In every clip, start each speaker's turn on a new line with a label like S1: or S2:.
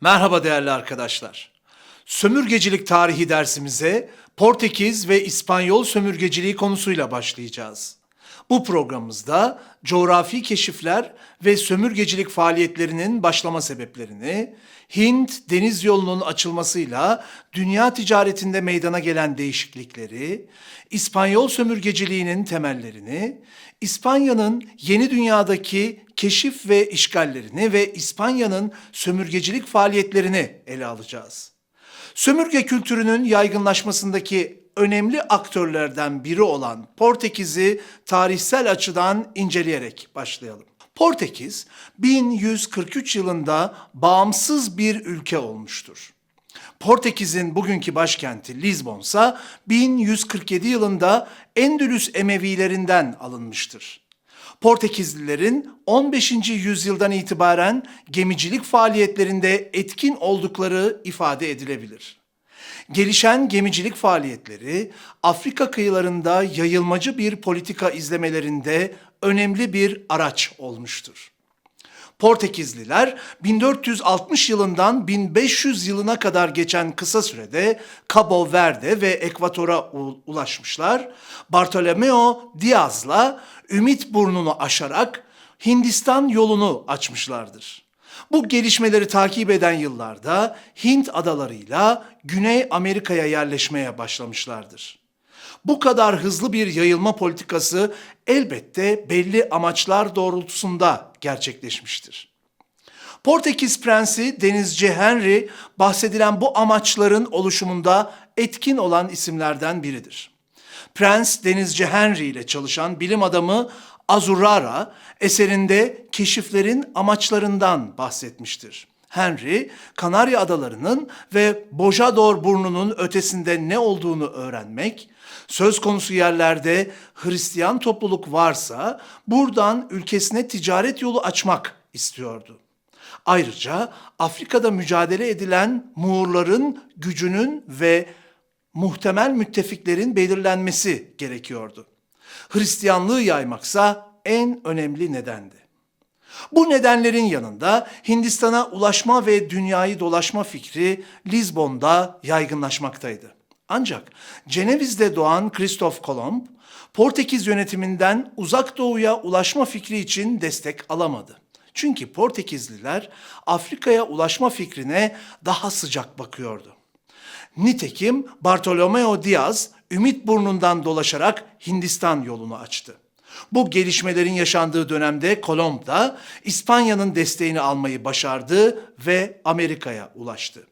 S1: Merhaba değerli arkadaşlar. Sömürgecilik tarihi dersimize Portekiz ve İspanyol sömürgeciliği konusuyla başlayacağız. Bu programımızda coğrafi keşifler ve sömürgecilik faaliyetlerinin başlama sebeplerini, Hint deniz yolunun açılmasıyla dünya ticaretinde meydana gelen değişiklikleri, İspanyol sömürgeciliğinin temellerini, İspanya'nın yeni dünyadaki keşif ve işgallerini ve İspanya'nın sömürgecilik faaliyetlerini ele alacağız. Sömürge kültürünün yaygınlaşmasındaki önemli aktörlerden biri olan Portekiz'i tarihsel açıdan inceleyerek başlayalım. Portekiz 1143 yılında bağımsız bir ülke olmuştur. Portekiz'in bugünkü başkenti Lizbon ise 1147 yılında Endülüs Emevilerinden alınmıştır. Portekizlilerin 15. yüzyıldan itibaren gemicilik faaliyetlerinde etkin oldukları ifade edilebilir. Gelişen gemicilik faaliyetleri Afrika kıyılarında yayılmacı bir politika izlemelerinde önemli bir araç olmuştur. Portekizliler 1460 yılından 1500 yılına kadar geçen kısa sürede Cabo Verde ve Ekvator'a ulaşmışlar. Bartolomeo Diaz'la Ümit Burnu'nu aşarak Hindistan yolunu açmışlardır. Bu gelişmeleri takip eden yıllarda Hint adalarıyla Güney Amerika'ya yerleşmeye başlamışlardır. Bu kadar hızlı bir yayılma politikası elbette belli amaçlar doğrultusunda gerçekleşmiştir. Portekiz Prensi Denizci Henry bahsedilen bu amaçların oluşumunda etkin olan isimlerden biridir. Prens Denizci Henry ile çalışan bilim adamı Azurara eserinde keşiflerin amaçlarından bahsetmiştir. Henry, Kanarya Adaları'nın ve Bojador burnunun ötesinde ne olduğunu öğrenmek, söz konusu yerlerde Hristiyan topluluk varsa buradan ülkesine ticaret yolu açmak istiyordu. Ayrıca Afrika'da mücadele edilen Moğolların gücünün ve muhtemel müttefiklerin belirlenmesi gerekiyordu. Hristiyanlığı yaymaksa en önemli nedendi. Bu nedenlerin yanında Hindistan'a ulaşma ve dünyayı dolaşma fikri Lizbon'da yaygınlaşmaktaydı. Ancak Ceneviz'de doğan Kristof Kolomb, Portekiz yönetiminden uzak doğuya ulaşma fikri için destek alamadı. Çünkü Portekizliler Afrika'ya ulaşma fikrine daha sıcak bakıyordu. Nitekim Bartolomeo Diaz Ümit Burnu'ndan dolaşarak Hindistan yolunu açtı. Bu gelişmelerin yaşandığı dönemde Kolomb da İspanya'nın desteğini almayı başardı ve Amerika'ya ulaştı.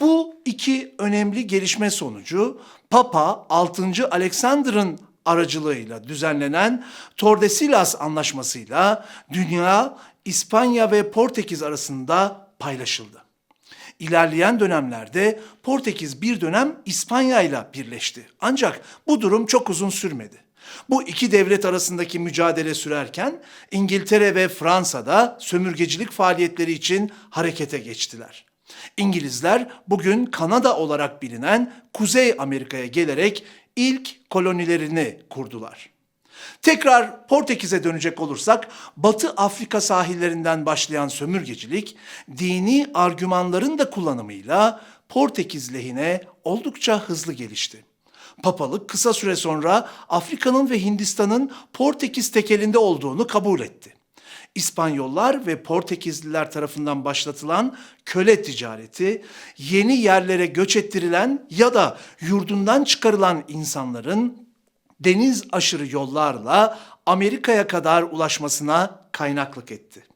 S1: Bu iki önemli gelişme sonucu Papa 6. Alexander'ın aracılığıyla düzenlenen Tordesillas Anlaşması'yla dünya İspanya ve Portekiz arasında paylaşıldı. İlerleyen dönemlerde Portekiz bir dönem İspanya ile birleşti. Ancak bu durum çok uzun sürmedi. Bu iki devlet arasındaki mücadele sürerken İngiltere ve Fransa'da sömürgecilik faaliyetleri için harekete geçtiler. İngilizler bugün Kanada olarak bilinen Kuzey Amerika'ya gelerek ilk kolonilerini kurdular. Tekrar Portekiz'e dönecek olursak Batı Afrika sahillerinden başlayan sömürgecilik dini argümanların da kullanımıyla Portekiz lehine oldukça hızlı gelişti. Papalık kısa süre sonra Afrika'nın ve Hindistan'ın Portekiz tekelinde olduğunu kabul etti. İspanyollar ve Portekizliler tarafından başlatılan köle ticareti, yeni yerlere göç ettirilen ya da yurdundan çıkarılan insanların deniz aşırı yollarla Amerika'ya kadar ulaşmasına kaynaklık etti.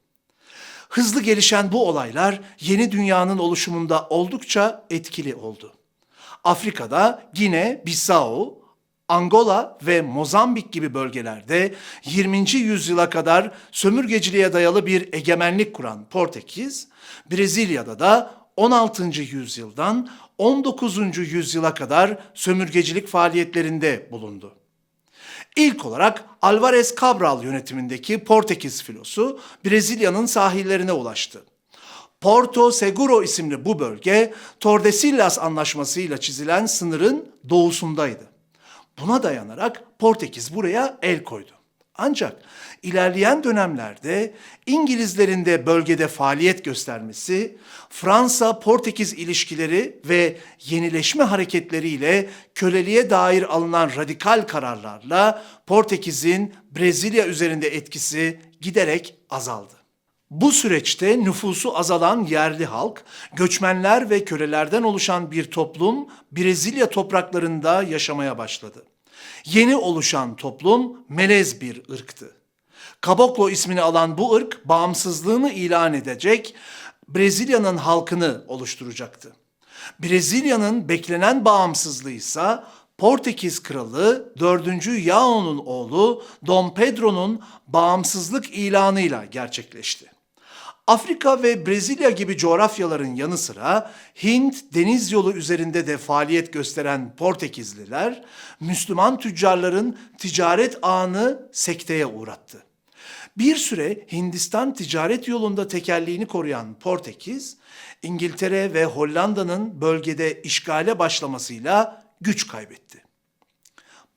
S1: Hızlı gelişen bu olaylar yeni dünyanın oluşumunda oldukça etkili oldu. Afrika'da Gine, Bissau, Angola ve Mozambik gibi bölgelerde 20. yüzyıla kadar sömürgeciliğe dayalı bir egemenlik kuran Portekiz, Brezilya'da da 16. yüzyıldan 19. yüzyıla kadar sömürgecilik faaliyetlerinde bulundu. İlk olarak Alvarez Cabral yönetimindeki Portekiz filosu Brezilya'nın sahillerine ulaştı. Porto Seguro isimli bu bölge Tordesillas anlaşmasıyla çizilen sınırın doğusundaydı. Buna dayanarak Portekiz buraya el koydu. Ancak ilerleyen dönemlerde İngilizlerin de bölgede faaliyet göstermesi, Fransa-Portekiz ilişkileri ve yenileşme hareketleriyle köleliğe dair alınan radikal kararlarla Portekiz'in Brezilya üzerinde etkisi giderek azaldı. Bu süreçte nüfusu azalan yerli halk, göçmenler ve kölelerden oluşan bir toplum Brezilya topraklarında yaşamaya başladı. Yeni oluşan toplum melez bir ırktı. Caboclo ismini alan bu ırk bağımsızlığını ilan edecek Brezilya'nın halkını oluşturacaktı. Brezilya'nın beklenen bağımsızlığı ise Portekiz kralı 4. Yao'nun oğlu Dom Pedro'nun bağımsızlık ilanıyla gerçekleşti. Afrika ve Brezilya gibi coğrafyaların yanı sıra Hint deniz yolu üzerinde de faaliyet gösteren Portekizliler, Müslüman tüccarların ticaret ağını sekteye uğrattı. Bir süre Hindistan ticaret yolunda tekerliğini koruyan Portekiz, İngiltere ve Hollanda'nın bölgede işgale başlamasıyla güç kaybetti.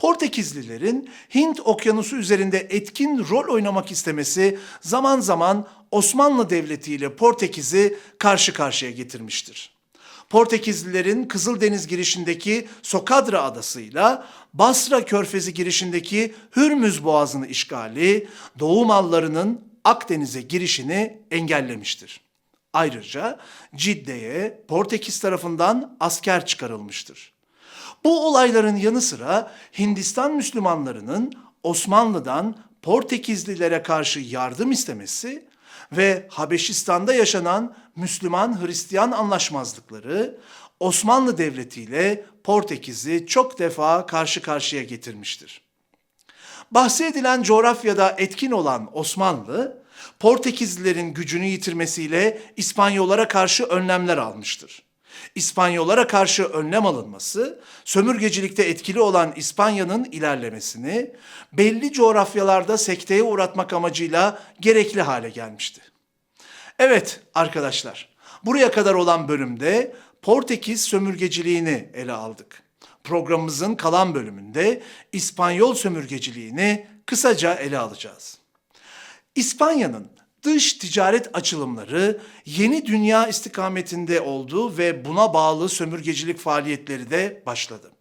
S1: Portekizlilerin Hint Okyanusu üzerinde etkin rol oynamak istemesi zaman zaman Osmanlı Devleti ile Portekiz'i karşı karşıya getirmiştir. Portekizlilerin Kızıldeniz girişindeki Sokadra adasıyla Basra Körfezi girişindeki Hürmüz Boğazı'nı işgali, Doğu mallarının Akdeniz'e girişini engellemiştir. Ayrıca Cidde'ye Portekiz tarafından asker çıkarılmıştır. Bu olayların yanı sıra Hindistan Müslümanlarının Osmanlı'dan Portekizlilere karşı yardım istemesi ve Habeşistan'da yaşanan Müslüman-Hristiyan anlaşmazlıkları Osmanlı Devleti ile Portekiz'i çok defa karşı karşıya getirmiştir. Bahsedilen coğrafyada etkin olan Osmanlı, Portekizlilerin gücünü yitirmesiyle İspanyollara karşı önlemler almıştır. İspanyollara karşı önlem alınması, sömürgecilikte etkili olan İspanya'nın ilerlemesini belli coğrafyalarda sekteye uğratmak amacıyla gerekli hale gelmişti. Evet arkadaşlar, buraya kadar olan bölümde Portekiz sömürgeciliğini ele aldık. Programımızın kalan bölümünde İspanyol sömürgeciliğini kısaca ele alacağız. İspanya'nın dış ticaret açılımları yeni dünya istikametinde oldu ve buna bağlı sömürgecilik faaliyetleri de başladı.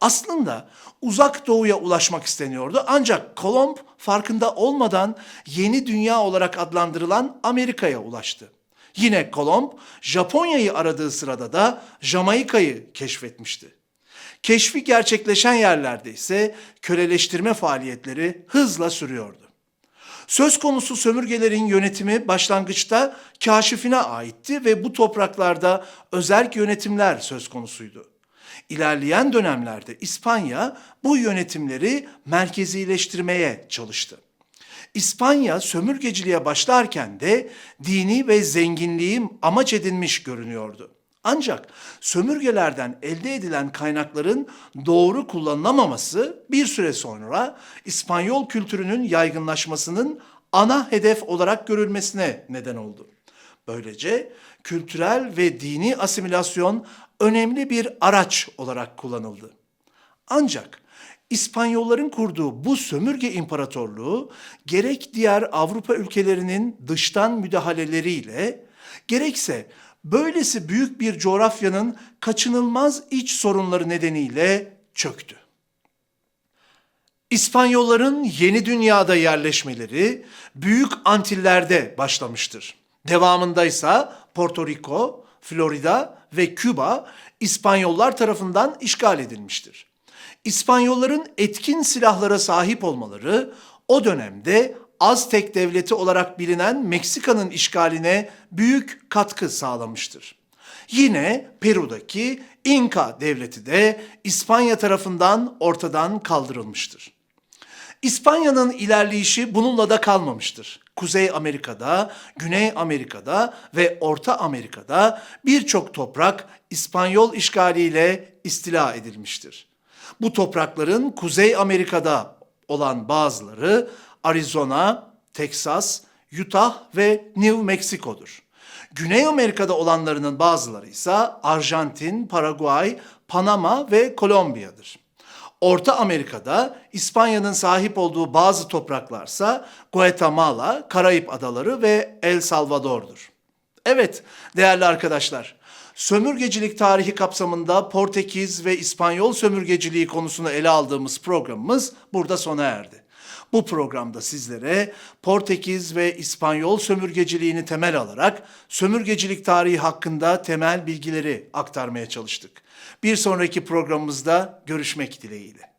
S1: Aslında uzak doğuya ulaşmak isteniyordu ancak Kolomb farkında olmadan yeni dünya olarak adlandırılan Amerika'ya ulaştı. Yine Kolomb Japonya'yı aradığı sırada da Jamaika'yı keşfetmişti. Keşfi gerçekleşen yerlerde ise köleleştirme faaliyetleri hızla sürüyordu. Söz konusu sömürgelerin yönetimi başlangıçta kaşifine aitti ve bu topraklarda özerk yönetimler söz konusuydu. İlerleyen dönemlerde İspanya bu yönetimleri merkezileştirmeye çalıştı. İspanya sömürgeciliğe başlarken de dini ve zenginliği amaç edinmiş görünüyordu. Ancak sömürgelerden elde edilen kaynakların doğru kullanılamaması bir süre sonra İspanyol kültürünün yaygınlaşmasının ana hedef olarak görülmesine neden oldu. Böylece kültürel ve dini asimilasyon önemli bir araç olarak kullanıldı. Ancak İspanyolların kurduğu bu sömürge imparatorluğu gerek diğer Avrupa ülkelerinin dıştan müdahaleleriyle gerekse böylesi büyük bir coğrafyanın kaçınılmaz iç sorunları nedeniyle çöktü. İspanyolların yeni dünyada yerleşmeleri Büyük Antillerde başlamıştır. Devamında ise Porto Rico, Florida ve Küba İspanyollar tarafından işgal edilmiştir. İspanyolların etkin silahlara sahip olmaları o dönemde Aztek devleti olarak bilinen Meksika'nın işgaline büyük katkı sağlamıştır. Yine Peru'daki İnka devleti de İspanya tarafından ortadan kaldırılmıştır. İspanya'nın ilerleyişi bununla da kalmamıştır. Kuzey Amerika'da, Güney Amerika'da ve Orta Amerika'da birçok toprak İspanyol işgaliyle istila edilmiştir. Bu toprakların Kuzey Amerika'da olan bazıları Arizona, Texas, Utah ve New Mexico'dur. Güney Amerika'da olanlarının bazıları ise Arjantin, Paraguay, Panama ve Kolombiya'dır. Orta Amerika'da İspanya'nın sahip olduğu bazı topraklarsa Guatemala, Karayip Adaları ve El Salvador'dur. Evet değerli arkadaşlar, sömürgecilik tarihi kapsamında Portekiz ve İspanyol sömürgeciliği konusunu ele aldığımız programımız burada sona erdi. Bu programda sizlere Portekiz ve İspanyol sömürgeciliğini temel alarak sömürgecilik tarihi hakkında temel bilgileri aktarmaya çalıştık. Bir sonraki programımızda görüşmek dileğiyle.